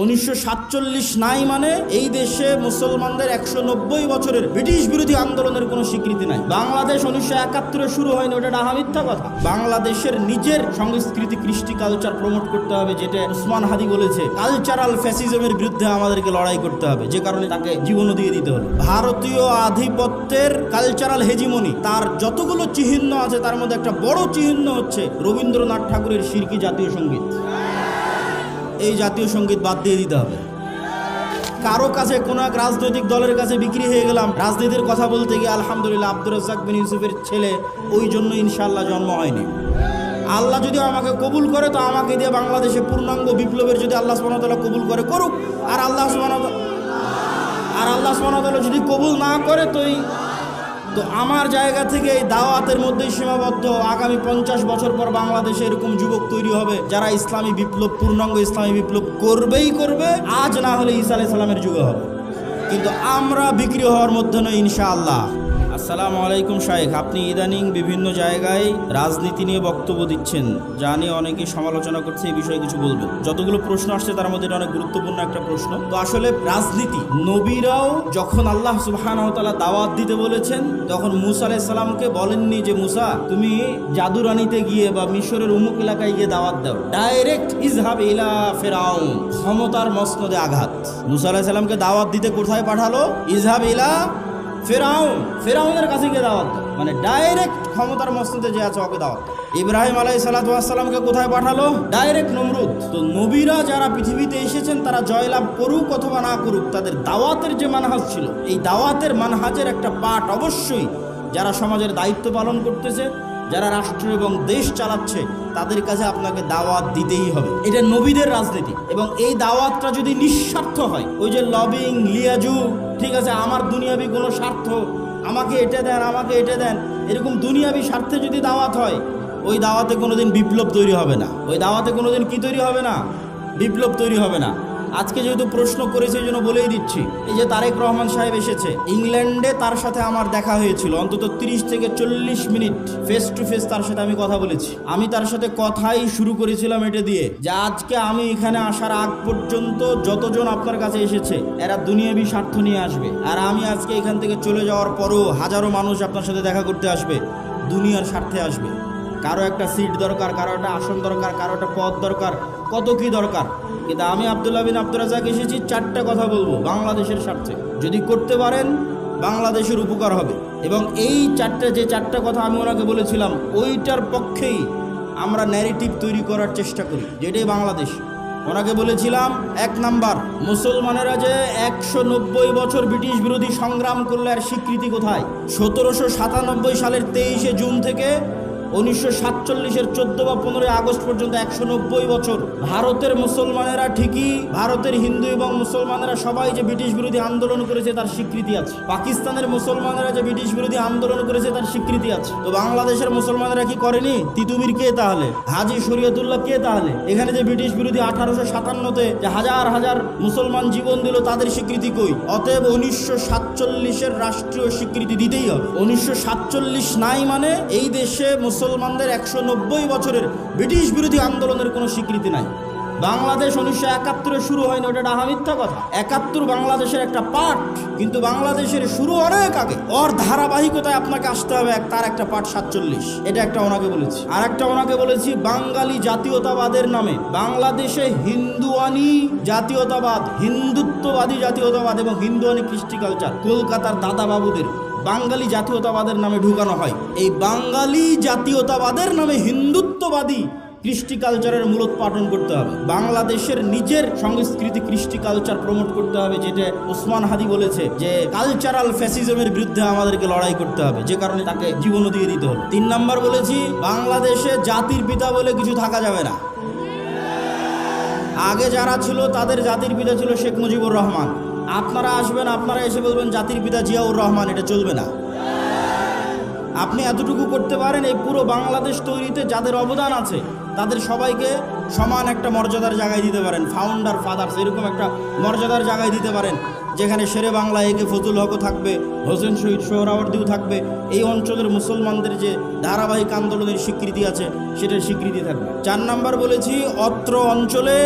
উনিশশো সাতচল্লিশ নাই মানে এই দেশে মুসলমানদের একশো নব্বই বছরের ব্রিটিশ বিরোধী আন্দোলনের কোনো স্বীকৃতি নাই। বাংলাদেশ উনিশশো একাত্তরে শুরু হয়নি, ওটা ডাহা মিথ্যা কথা। বাংলাদেশের নিজের সংস্কৃতি, কৃষ্টি কালচার প্রমোট করতে হবে, যেটা উসমান হাদি বলেছে কালচারাল ফ্যাসিজমের বিরুদ্ধে আমাদেরকে লড়াই করতে হবে, যে কারণে তাকে জীবনও দিয়ে দিতে হলো। ভারতীয় আধিপত্যের কালচারাল হেজিমনি তার যতগুলো চিহ্ন আছে, তার মধ্যে একটা বড় চিহ্ন হচ্ছে রবীন্দ্রনাথ ঠাকুরের শিরকি জাতীয় সংগীত। এই জাতীয় সংগীত বাদ দিয়ে দিতে হবে। কারও কাছে কোন এক রাজনৈতিক দলের কাছে বিক্রি হয়ে গেলাম, রাজনীতির কথা বলতে গিয়ে আলহামদুলিল্লাহ আব্দুর রাজ্জাক বিন ইউসুফের ছেলে ওই জন্য ইনশাল্লাহ জন্ম হয়নি। আল্লাহ যদি আমাকে কবুল করে, তো আমাকে দিয়ে বাংলাদেশে পূর্ণাঙ্গ বিপ্লবের যদি আল্লাহ সুবহানাহু কবুল করে, করুক। আর আল্লাহ সুবহানাহু আর আল্লাহ সুবহানাহু যদি কবুল না করে, তো তো আমার জায়গা থেকে এই দাওয়াতের মধ্যেই সীমাবদ্ধ। আগামী পঞ্চাশ বছর পর বাংলাদেশে এরকম যুবক তৈরি হবে, যারা ইসলামী বিপ্লব, পূর্ণাঙ্গ ইসলামী বিপ্লব করবেই করবে, আজ না হলে ইসা আলাইসালামের সালামের যুগে হবে। কিন্তু আমরা বিক্রি হওয়ার মধ্যে নয়, ইনশাআল্লাহ। আসসালামু আলাইকুম শাহেখ আপনি ইদানিং বিভিন্ন জায়গায় রাজনীতি নিয়ে বক্তব্য দিচ্ছেন, যা নিয়ে অনেকে সমালোচনা করছে, এই বিষয়ে কিছু বলবেন। যতগুলো প্রশ্ন আসছে, তার মধ্যে অনেক গুরুত্বপূর্ণ একটা প্রশ্ন। তো আসলে রাজনীতি, নবীরাও যখন আল্লাহ সুবহানাহু ওয়া দাওয়াত দিতে বলেছেন, তখন মুসা আলাইহিস সালামকে বলেননি যে, মুসা, তুমি জাদুরানিতে গিয়ে বা মিশরের উমুক এলাকায় গিয়ে দাওয়াত দাও। ডাইরেক্ট ইজহাব ইলা ফেরাউন, ক্ষমতার মসনদে আঘাত। মুসা আলাইহিস সালামকে দাওয়াত দিতে কোথায় পাঠালো? ইজহাব ইলা ফেরাউন, ফেরাউনের কাছে গিয়ে দাওয়াত দাও। মানে ডাইরেক্ট ক্ষমতার মস্তিতে যে আছে ওকে দাওয়াত দাও। ইব্রাহিম আলাই সালাতামকে কোথায় পাঠালো ডাইরেক্ট নমরুদ তো নবীরা যারা পৃথিবীতে এসেছেন, তারা জয়লাভ করুক অথবা না করুক, তাদের দাওয়াতের যে মানহাজ ছিল, এই দাওয়াতের মানহাজের একটা পাঠ অবশ্যই যারা সমাজের দায়িত্ব পালন করতেছে যারা রাষ্ট্র এবং দেশ চালাচ্ছে, তাদের কাছে আপনাকে দাওয়াত দিতেই হবে। এটা নবীদের রাজনীতি এবং এই দাওয়াতটা যদি নিঃস্বার্থ হয়, ওই যে লবিং, লিয়াজু, ঠিক আছে, আমার দুনিয়াবি কোনো স্বার্থ, আমাকে এটা দেন, আমাকে এটা দেন, এরকম দুনিয়াবি স্বার্থে যদি দাওয়াত হয়, ওই দাওয়াতে কোনোদিন বিপ্লব তৈরি হবে না। ওই দাওয়াতে কোনোদিন কি তৈরি হবে না? বিপ্লব তৈরি হবে না। আজকে যেহেতু প্রশ্ন করেছে, এই জন্য বলেই দিচ্ছি। এই যে তারেক রহমান সাহেব এসেছে, ইংল্যান্ডে তার সাথে আমার দেখা হয়েছিল, অন্তত তিরিশ থেকে চল্লিশ মিনিট ফেস টু ফেস তার সাথে আমি কথা বলেছি। আমি তার সাথে কথাই শুরু করেছিলাম এটা দিয়ে যে আজকে আমি এখানে আসার আগ পর্যন্ত যতজন আপনার কাছে এসেছে, এরা দুনিয়াবি স্বার্থ নিয়ে আসবে। আর আমি আজকে এখান থেকে চলে যাওয়ার পরও হাজারো মানুষ আপনার সাথে দেখা করতে আসবে, দুনিয়ার স্বার্থে আসবে। কারও একটা সিট দরকার, কারও একটা আসন দরকার, কারও একটা পদ দরকার, কত কি দরকার? কিন্তু আমি আবদুল্লাহ বিন আব্দুল রাজাক এসেছি, চারটা কথা বলব বাংলাদেশের স্বার্থে। যদি করতে পারেন, বাংলাদেশের উপকার হবে। এবং এই চারটে, যে চারটা কথা আমি ওনাকে বলেছিলাম, ওইটার পক্ষেই আমরা ন্যারেটিভ তৈরি করার চেষ্টা করি, যেটাই বাংলাদেশ। ওনাকে বলেছিলাম, এক নাম্বার, মুসলমানেরা যে একশো নব্বই বছর ব্রিটিশ বিরোধী সংগ্রাম করলে আর স্বীকৃতি কোথায়? সতেরোশো সাতানব্বই সালের তেইশে জুন থেকে উনিশশো সাতচল্লিশের চোদ্দ বা পনেরোই আগস্ট পর্যন্ত একশো নব্বই বছর ভারতের মুসলমানেরা ঠিকই, ভারতের হিন্দু এবং মুসলমানেরা সবাই যে ব্রিটিশ বিরোধী আন্দোলন করেছে তার স্বীকৃতি আছে। পাকিস্তানের মুসলমানেরা যে ব্রিটিশ বিরোধী আন্দোলন করেছে তার স্বীকৃতি আছে। তো বাংলাদেশের মুসলমানেরা কি করেনি? তিতুমির কে তাহলে? হাজি শরীয়তুল্লাহ কে তাহলে? এখানে যে ব্রিটিশ বিরোধী আঠারোশো সাতান্নতে যে হাজার হাজার মুসলমান জীবন দিল, তাদের স্বীকৃতি কই? অতএব উনিশশো সাতচল্লিশের রাষ্ট্রীয় স্বীকৃতি দিতেই হবে। উনিশশো সাতচল্লিশ নাই মানে এই দেশে মুসলমানদের একশো নব্বই বছরের ব্রিটিশ বিরোধী আন্দোলনের কোনো স্বীকৃতি নাই। বাংলাদেশ উনিশশো একাত্তরে শুরু হয়নি, ওটা ডাহা মিথ্যা কথা। একাত্তর বাংলাদেশের একটা পার্ট কিন্তু বাংলাদেশের শুরু অনেক আগে। ওর ধারাবাহিকতায় আপনাকে আসতে হবে তার একটা পার্ট সাতচল্লিশ। এটা একটা ওনাকে বলেছি। আর একটা ওনাকে বলেছি, বাঙালি জাতীয়তাবাদের নামে। বাংলাদেশে হিন্দুয়ানি জাতীয়তাবাদ, হিন্দুত্ববাদী জাতীয়তাবাদ এবং হিন্দুয়ানি কৃষ্টি কালচার কলকাতার দাদা বাবুদের বাঙালি জাতীয়তাবাদের নামে ঢুকানো হয়। এই বাঙালি জাতীয়তাবাদের নামে হিন্দুত্ববাদী কৃষ্টি কালচারের মূলোৎপাটন করতে হবে। বাংলাদেশের নিজের সংস্কৃতি কৃষ্টি কালচার প্রমোট করতে হবে, যেটা ওসমান হাদি বলেছে, যে কালচারাল ফ্যাসিজমের বিরুদ্ধে আমাদেরকে লড়াই করতে হবে, যে কারণে তাকে জীবনও দিয়ে দিতে হবে। তিন নাম্বার বলেছি, বাংলাদেশে জাতির পিতা বলে কিছু থাকা যাবে না। আগে যারা ছিল, তাদের জাতির পিতা ছিল শেখ মুজিবুর রহমান। আপনারা আসবেন, আপনারা এসে বলবেন, জাতির পিতা জিয়াউর রহমান, এটা চলবে না। আপনি এতটুকু করতে পারেন, এই পুরো বাংলাদেশ তৈরিতে যাদের অবদান আছে তাদের সবাইকে সমান একটা মর্যাদার জায়গায় দিতে পারেন। ফাউন্ডার ফাদার্স এরকম একটা মর্যাদার জায়গায় দিতে পারেন, যেখানে শেরে বাংলা একে ফজুল হকও থাকবে, হোসেন শহীদ সোহরাওয়ার্দিও থাকবে। এই অঞ্চলের মুসলমানদের যে ধারাবাহিক আন্দোলনের স্বীকৃতি আছে, সেটার স্বীকৃতি থাকবে। চার নাম্বার বলেছি, অত্র অঞ্চলে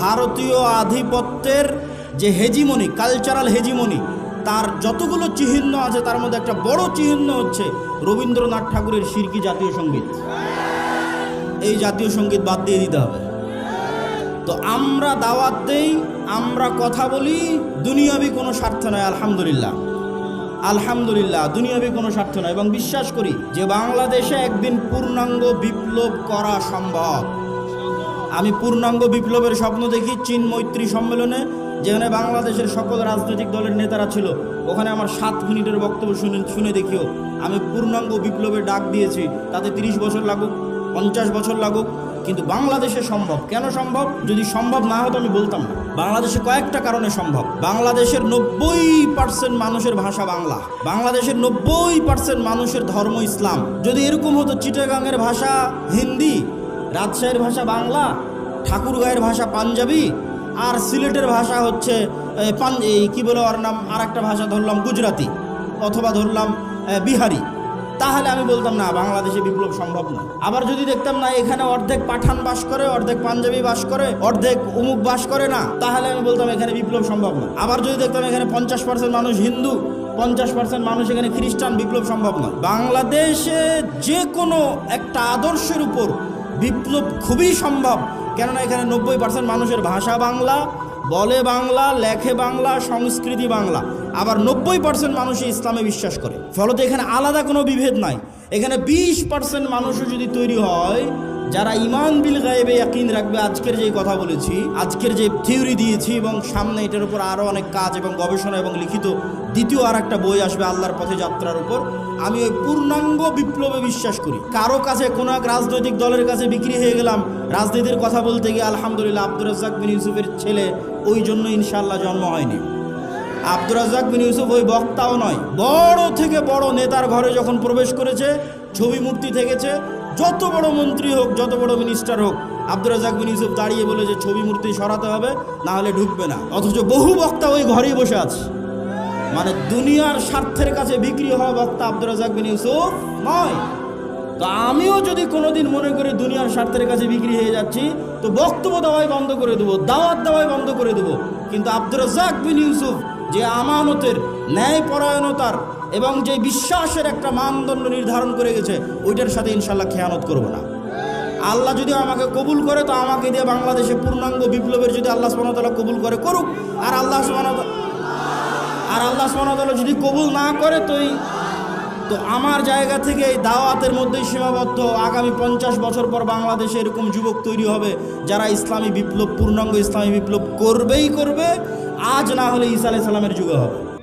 ভারতীয় আধিপত্যের যে হেজিমনি কালচারাল হেজিমনি, তার যতগুলো চিহ্ন আছে, তার মধ্যে একটা বড় চিহ্ন হচ্ছে রবীন্দ্রনাথ ঠাকুরের শিরকি জাতীয় সংগীত। এই জাতীয় সংগীত বাদ দিয়ে দিতে হবে। তো আমরা দাওয়াত দেই, আমরা কথা বলি, দুনিয়াবি কোনো স্বার্থ নয়, আলহামদুলিল্লাহ। আলহামদুলিল্লাহ, দুনিয়াবি কোনো স্বার্থ নয় এবং বিশ্বাস করি যে বাংলাদেশে একদিন পূর্ণাঙ্গ বিপ্লব করা সম্ভব। আমি পূর্ণাঙ্গ বিপ্লবের স্বপ্ন দেখি চীন মৈত্রী সম্মেলনে, যেখানে বাংলাদেশের সকল রাজনৈতিক দলের নেতারা ছিল। ওখানে আমার সাত মিনিটের বক্তব্য শুনে শুনে দেখিও, আমি পূর্ণাঙ্গ বিপ্লবের ডাক দিয়েছি, তাতে তিরিশ বছর লাগুক। পঞ্চাশ বছর লাগুক, কিন্তু বাংলাদেশে সম্ভব। কেন সম্ভব? যদি সম্ভব না হতো, আমি বলতাম না। বাংলাদেশে কয়েকটা কারণে সম্ভব। বাংলাদেশের নব্বই পার্সেন্ট মানুষের ভাষা বাংলা। বাংলাদেশের নব্বই পার্সেন্ট মানুষের ধর্ম ইসলাম। যদি এরকম হতো, চিটাগাংয়ের ভাষা হিন্দি, রাজশাহীর ভাষা বাংলা, ঠাকুরগাঁয়ের ভাষা পাঞ্জাবি, আর সিলেটের ভাষা হচ্ছে পান কী বলে ওর নাম? আর ভাষা ধরলাম গুজরাতি অথবা ধরলাম বিহারি। তাহলে আমি বলতাম, না, বাংলাদেশে বিপ্লব সম্ভব না। আবার যদি দেখতাম, না, এখানে অর্ধেক পাঠান বাস করে, অর্ধেক পাঞ্জাবি বাস করে, অর্ধেক উমুক বাস করে, না। তাহলে আমি বলতাম, এখানে বিপ্লব সম্ভব না। আবার যদি দেখতাম, এখানে পঞ্চাশ পার্সেন্ট মানুষ হিন্দু, পঞ্চাশ পার্সেন্ট মানুষ এখানে খ্রিস্টান, বিপ্লব সম্ভব নয় বাংলাদেশে যে কোনো একটা আদর্শের উপর বিপ্লব খুবই সম্ভব। কেননা এখানে নব্বই পার্সেন্ট মানুষের ভাষা বাংলা বলে বাংলা, লেখে বাংলা, সংস্কৃতি বাংলা। আবার নব্বই পার্সেন্ট মানুষই ইসলামে বিশ্বাস করে। ফলত এখানে আলাদা কোনো বিভেদ নাই। এখানে বিশ পার্সেন্ট মানুষও যদি তৈরি হয়, যারা ইমান বিল গায়েবে ইয়াকিন রাখবে, আজকের যে কথা বলেছি, আজকের যে থিওরি দিয়েছি এবং সামনে এটার উপর আরও অনেক কাজ এবং গবেষণা এবং লিখিত দ্বিতীয় আর একটা বই আসবে আল্লাহর পথে যাত্রার উপর, আমি ওই পূর্ণাঙ্গ বিপ্লবে বিশ্বাস করি। কারও কাছে কোনো এক রাজনৈতিক দলের কাছে বিক্রি হয়ে গেলাম, রাজনীতির কথা বলতে গিয়ে আলহামদুলিল্লাহ আব্দুর রাজ্জাক বিন ইউসুফের ছেলে ওই জন্য ইনশাল্লাহ জন্ম হয়নি। আব্দুর রাজ্জাক বিন ইউসুফ ওই বক্তাও নয়, বড় থেকে বড় নেতার ঘরে যখন প্রবেশ করেছে, ছবি মূর্তি থেকেছে, যত বড় মন্ত্রী হোক, যত বড় মিনিস্টার হোক, আব্দুর রাজ্জাক বিন ইউসুফ দাঁড়িয়ে বলে যে ছবি মূর্তি সরাতে হবে, না হলে ঢুকবে না। অথচ বহু বক্তা ওই ঘরেই বসে আছে। মানে দুনিয়ার স্বার্থের কাছে বিক্রি হওয়া বক্তা আব্দুর রাজাক বিন ইউসুফ নয়। তো আমিও যদি কোনোদিন মনে করি দুনিয়ার স্বার্থের কাছে বিক্রি হয়ে যাচ্ছি, তো বক্তব্য দেওয়াই বন্ধ করে দেবো, দাওয়াত দেওয়াই বন্ধ করে দেবো। কিন্তু আব্দুর রাজাক বিন ইউসুফ যে আমানতের ন্যায়পরায়ণতার এবং যে বিশ্বাসের একটা মানদণ্ড নির্ধারণ করে গেছে, ওইটার সাথে ইনশাল্লাহ খেয়ানত করব না। আল্লাহ যদি আমাকে কবুল করে, তো আমাকে দিয়ে বাংলাদেশে পূর্ণাঙ্গ বিপ্লবের যদি আল্লাহ সুবহানাহু কবুল করে, করুক। আর আল্লাহ সুবহানাহু আর আল্লাহ সুবহানাহু যদি কবুল না করে, তো তো আমার জায়গা থেকে এই দাওয়াতের মধ্যেই সীমাবদ্ধ। আগামী পঞ্চাশ বছর পর বাংলাদেশে এরকম যুবক তৈরি হবে, যারা ইসলামী বিপ্লব, পূর্ণাঙ্গ ইসলামী বিপ্লব করবেই করবে, আজ না হলে ইসা আলাইসালামের সালামের যুগে হবে।